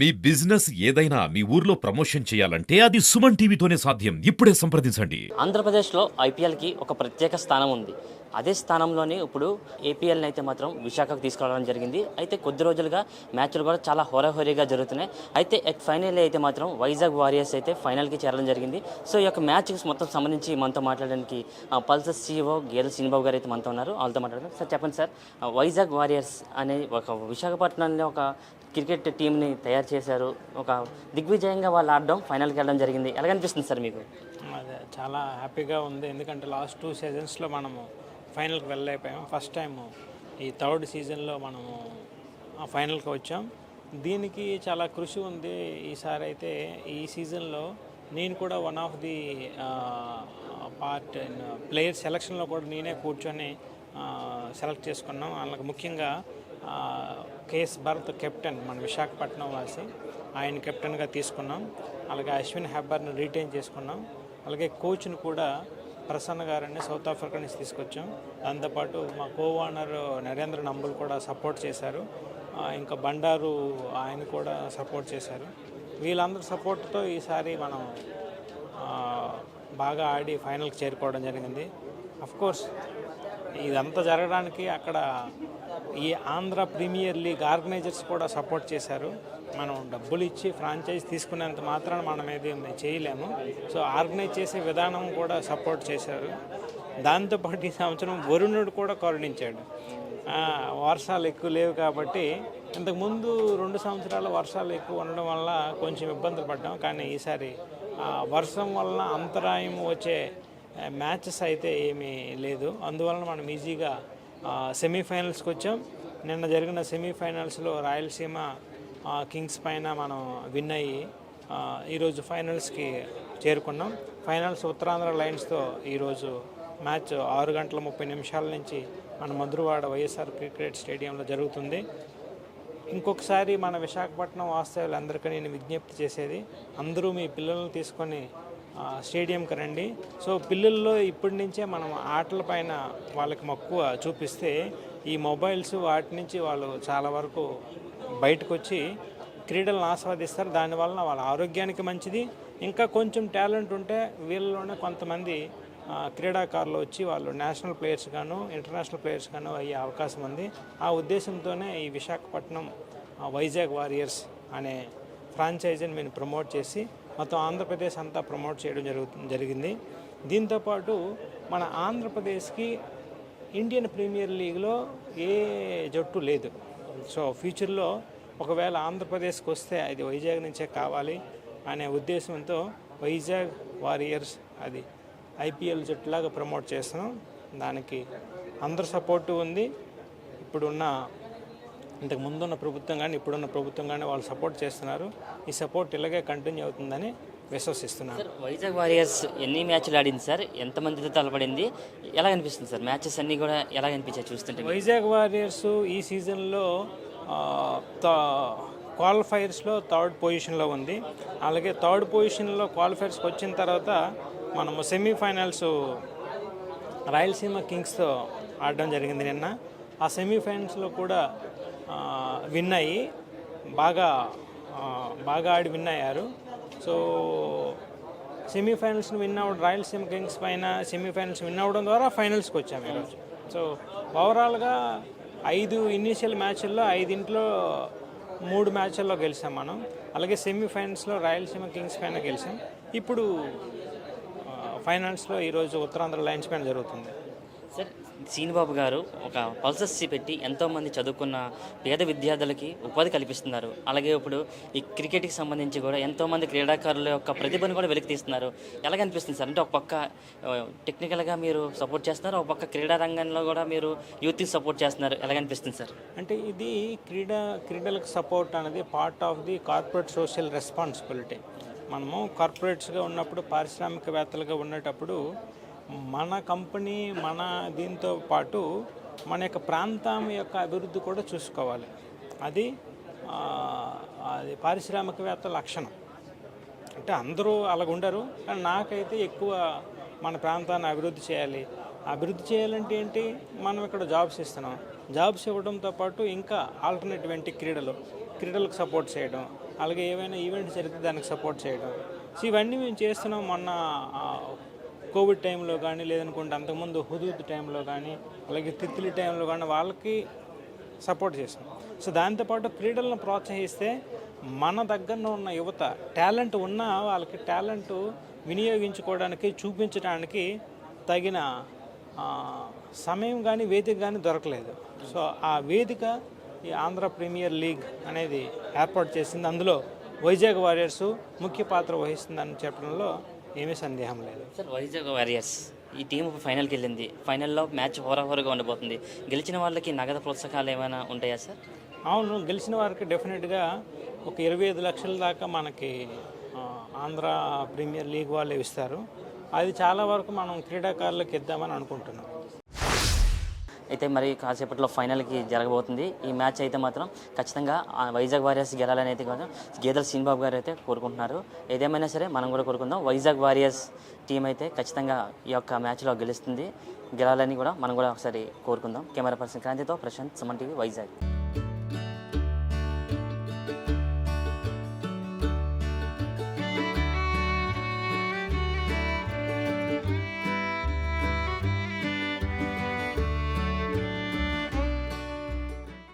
మీ business ఏదైనా మీ ఊర్లో promotion చేయాలంటే అది సుమన్ టీవీతోనే సాధ్యం. ఇప్పుడే సంప్రదించండి. ఆంధ్రప్రదేశ్లో ఐపీఎల్కి ఒక ప్రత్యేక స్థానం ఉంది. అదే స్థానంలోనే ఇప్పుడు ఏపీఎల్ని అయితే మాత్రం విశాఖకు తీసుకురావడం జరిగింది. అయితే కొద్ది రోజులుగా మ్యాచ్లు కూడా చాలా హోరాహోరీగా జరుగుతున్నాయి. అయితే ఎట్ ఫైనల్ అయితే మాత్రం వైజాగ్ వారియర్స్ అయితే ఫైనల్కి చేరడం జరిగింది. సో ఈ యొక్క మ్యాచ్కి మొత్తం సంబంధించి మనతో మాట్లాడడానికి పల్సర్ సీఓ గేదె శ్రీనిబాబు గారు అయితే మనతో ఉన్నారు. వాళ్ళతో మాట్లాడారు సార్ చెప్పండి సార్. వైజాగ్ వారియర్స్ అనే ఒక విశాఖపట్నంలో ఒక క్రికెట్ టీంని తయారు చేశారు. ఒక దిగ్విజయంగా వాళ్ళు ఆడడం ఫైనల్కి వెళ్ళడం జరిగింది. ఎలాగనిపిస్తుంది సార్ మీకు? అదే చాలా హ్యాపీగా ఉంది. ఎందుకంటే లాస్ట్ టూ సీజన్స్లో మనము ఫైనల్కి వెళ్ళలేకపోయాం. ఫస్ట్ టైం ఈ థర్డ్ సీజన్లో మనము ఫైనల్కి వచ్చాం. దీనికి చాలా కృషి ఉంది. ఈసారి అయితే ఈ సీజన్లో నేను కూడా one of the part player సెలక్షన్లో కూడా నేనే కూర్చొని సెలెక్ట్ చేసుకున్నాం. అందులో ముఖ్యంగా కేఎస్ భరత్ కెప్టెన్ మన విశాఖపట్నం వాసి ఆయన కెప్టెన్గా తీసుకున్నాం. అలాగే అశ్విన్ హెబ్బర్ని రీటైన్ చేసుకున్నాం. అలాగే కోచ్ను కూడా ప్రసన్న గారిని సౌత్ ఆఫ్రికా నుంచి తీసుకొచ్చాం. దాంతోపాటు మా కో ఓనర్ నరేంద్ర నంబుల్ కూడా సపోర్ట్ చేశారు. ఇంకా బండారు ఆయన కూడా సపోర్ట్ చేశారు. వీళ్ళందరి సపోర్ట్తో ఈసారి మనం బాగా ఆడి ఫైనల్కి చేరుకోవడం జరిగింది. కోర్స్ ఇదంతా జరగడానికి అక్కడ ఈ ఆంధ్ర ప్రీమియర్ లీగ్ ఆర్గనైజర్స్ కూడా సపోర్ట్ చేశారు. మనం డబ్బులు ఇచ్చి ఫ్రాంచైజ్ తీసుకునేంత మాత్రాన మనం ఏది చేయలేము. సో ఆర్గనైజ్ చేసే విధానం కూడా సపోర్ట్ చేశారు. దాంతోపాటు ఈ సంవత్సరం వరుణుడు కూడా కరుణించాడు. వర్షాలు ఎక్కువ లేవు కాబట్టి ఇంతకుముందు రెండు సంవత్సరాలు వర్షాలు ఎక్కువ ఉండడం వల్ల కొంచెం ఇబ్బందులు పడ్డాం. కానీ ఈసారి వర్షం వలన అంతరాయం వచ్చే మ్యాచెస్ అయితే ఏమీ లేదు. అందువలన మనం ఈజీగా సెమీఫైనల్స్కి వచ్చాం. నిన్న జరిగిన సెమీఫైనల్స్లో రాయలసీమ కింగ్స్ పైన మనం విన్ అయ్యి ఈరోజు ఫైనల్స్కి చేరుకున్నాం. ఫైనల్స్ ఉత్తరాంధ్ర లైన్స్తో ఈరోజు మ్యాచ్ ఆరు గంటల ముప్పై నిమిషాల నుంచి మన మధురవాడ వైఎస్ఆర్ క్రికెట్ స్టేడియంలో జరుగుతుంది. ఇంకొకసారి మన విశాఖపట్నం వాస్తవ్యులందరికీ నేను విజ్ఞప్తి చేసేది అందరూ మీ పిల్లల్ని తీసుకొని స్టేడియంకి రండి. సో పిల్లల్లో ఇప్పటి నుంచే మనం ఆటలపైన వాళ్ళకి మక్కువ చూపిస్తే ఈ మొబైల్స్ వాటి నుంచి వాళ్ళు చాలా వరకు బయటకు వచ్చి క్రీడలను ఆస్వాదిస్తారు. దానివలన వాళ్ళ ఆరోగ్యానికి మంచిది. ఇంకా కొంచెం టాలెంట్ ఉంటే వీళ్ళలోనే కొంతమంది క్రీడాకారులు వచ్చి వాళ్ళు నేషనల్ ప్లేయర్స్ గాను ఇంటర్నేషనల్ ప్లేయర్స్ గాను అయ్యే అవకాశం ఉంది. ఆ ఉద్దేశంతోనే ఈ విశాఖపట్నం వైజాగ్ వారియర్స్ అనే ఫ్రాంచైజీని మేము ప్రమోట్ చేసి మొత్తం ఆంధ్రప్రదేశ్ అంతా ప్రమోట్ చేయడం జరుగుతుంది జరిగింది. దీంతోపాటు మన ఆంధ్రప్రదేశ్కి ఇండియన్ ప్రీమియర్ లీగ్లో ఏ జట్టు లేదు. సో ఫ్యూచర్లో ఒకవేళ ఆంధ్రప్రదేశ్కి వస్తే అది వైజాగ్ నుంచే కావాలి అనే ఉద్దేశంతో వైజాగ్ వారియర్స్ అది ఐపీఎల్ జట్టులాగా ప్రమోట్ చేస్తున్నాం. దానికి అందరు సపోర్టు ఉంది. ఇప్పుడున్న ఇంతకు ముందున్న ప్రభుత్వం కానీ ఇప్పుడున్న ప్రభుత్వం కానీ వాళ్ళు సపోర్ట్ చేస్తున్నారు. ఈ సపోర్ట్ ఇలాగే కంటిన్యూ అవుతుందని విశ్వసిస్తున్నాను. సార్ వైజాగ్ వారియర్స్ ఎన్ని మ్యాచ్లు ఆడింది సార్? ఎంతమందితో తలపడింది? ఎలా అనిపిస్తుంది సార్? మ్యాచెస్ అన్నీ కూడా ఎలా అనిపించాయి చూస్తుంటే? వైజాగ్ వారియర్స్ ఈ సీజన్లో క్వాలిఫైర్స్లో థర్డ్ పొజిషన్లో ఉంది. అలాగే థర్డ్ పొజిషన్లో క్వాలిఫైర్స్కి వచ్చిన తర్వాత మనము సెమీఫైనల్స్ రాయలసీమ కింగ్స్తో ఆడడం జరిగింది నిన్న. ఆ సెమీఫైనల్స్లో కూడా విన్ అయ్యి బాగా బాగా ఆడి విన్ అయ్యారు. సో సెమీఫైనల్స్ని విన్ అవ్వడం రాయలసీమ కింగ్స్ పైన సెమీఫైనల్స్ విన్ అవ్వడం ద్వారా ఫైనల్స్కి వచ్చాము ఈరోజు. సో ఓవరాల్గా ఐదు ఇనీషియల్ మ్యాచ్ల్లో ఐదింట్లో మూడు మ్యాచ్ల్లో గెలిచాం మనం. అలాగే సెమీఫైనల్స్లో రాయలసీమ కింగ్స్ పైన గెలిచాం. ఇప్పుడు ఫైనల్స్లో ఈరోజు ఉత్తరాంధ్ర లయన్స్ పైన జరుగుతుంది. శ్రీనిబాబు గారు ఒక పల్సర్స్ పెట్టి ఎంతోమంది చదువుకున్న పేద విద్యార్థులకి ఉపాధి కల్పిస్తున్నారు. అలాగే ఇప్పుడు ఈ క్రికెట్కి సంబంధించి కూడా ఎంతోమంది క్రీడాకారుల యొక్క ప్రతిభను కూడా వెలికి తీస్తున్నారు. ఎలాగ అనిపిస్తుంది సార్? అంటే ఒక పక్క టెక్నికల్గా మీరు సపోర్ట్ చేస్తున్నారు ఒక పక్క క్రీడా రంగంలో కూడా మీరు యూత్కి సపోర్ట్ చేస్తున్నారు. ఎలాగ అనిపిస్తుంది సార్? అంటే ఇది క్రీడా క్రీడలకు సపోర్ట్ అనేది part of the corporate social responsibility. మనము కార్పొరేట్స్గా ఉన్నప్పుడు పారిశ్రామికవేత్తలుగా ఉండేటప్పుడు మన కంపెనీ మన దీంతో పాటు మన యొక్క ప్రాంతం యొక్క అభివృద్ధి కూడా చూసుకోవాలి. అది అది పారిశ్రామికవేత్త లక్షణం. అంటే అందరూ అలాగ ఉండరు కానీ నాకైతే ఎక్కువ మన ప్రాంతాన్ని అభివృద్ధి చేయాలి. అభివృద్ధి చేయాలంటే ఏంటి? మనం ఇక్కడ జాబ్స్ ఇస్తున్నాం. జాబ్స్ ఇవ్వడంతో పాటు ఇంకా ఆల్టర్నేటివ్ ఏంటి? క్రీడలు. క్రీడలకు సపోర్ట్ చేయడం. అలాగే ఏవైనా ఈవెంట్స్ జరిగితే దానికి సపోర్ట్ చేయడం. సో ఇవన్నీ మేము చేస్తున్నాం మొన్న కోవిడ్ టైంలో కానీ లేదనుకుంటే అంతకుముందు హుదూద్ టైంలో కానీ అలాగే తిత్లీ టైంలో కానీ వాళ్ళకి సపోర్ట్ చేసాం సో దాంతోపాటు క్రీడలను ప్రోత్సహిస్తే మన దగ్గర ఉన్న యువత టాలెంట్ ఉన్నా వాళ్ళకి టాలెంట్ వినియోగించుకోవడానికి చూపించడానికి తగిన సమయం కానీ వేదిక కానీ దొరకలేదు. సో ఆ వేదిక ఈ ఆంధ్ర ప్రీమియర్ లీగ్ అనేది ఏర్పాటు చేసింది. అందులో వైజాగ్ వారియర్స్ ముఖ్య పాత్ర వహిస్తుందని చెప్పడంలో ఏమీ సందేహం లేదు. సార్ వైజాగ్ వారియర్స్ ఈ టీం ఫైనల్కి వెళ్ళింది. ఫైనల్లో మ్యాచ్ హోరాహోరుగా ఉండబోతుంది. గెలిచిన వాళ్ళకి నగదు ప్రోత్సాహాలు ఏమైనా ఉంటాయా సార్? అవును గెలిచిన వారికి డెఫినెట్గా ఒక ఇరవై ఐదు లక్షల దాకా మనకి ఆంధ్ర ప్రీమియర్ లీగ్ వాళ్ళు ఇస్తారు. అది చాలా వరకు మనం క్రీడాకారులకు ఇద్దామని అనుకుంటున్నాం. అయితే మరి కాసేపట్లో ఫైనల్కి జరగబోతుంది. ఈ మ్యాచ్ అయితే మాత్రం ఖచ్చితంగా వైజాగ్ వారియర్స్ గెలాలని అయితే మాత్రం గేదెల సీన్బాబు గారు అయితే కోరుకుంటున్నారు. ఏదేమైనా సరే మనం కూడా కోరుకుందాం. వైజాగ్ వారియర్స్ టీం అయితే ఖచ్చితంగా ఈ యొక్క మ్యాచ్లో గెలుస్తుంది. గెలాలని కూడా మనం కూడా ఒకసారి కోరుకుందాం. కెమెరా పర్సన్ క్రాంతితో ప్రశాంత్ సుమన్ టీవీ వైజాగ్.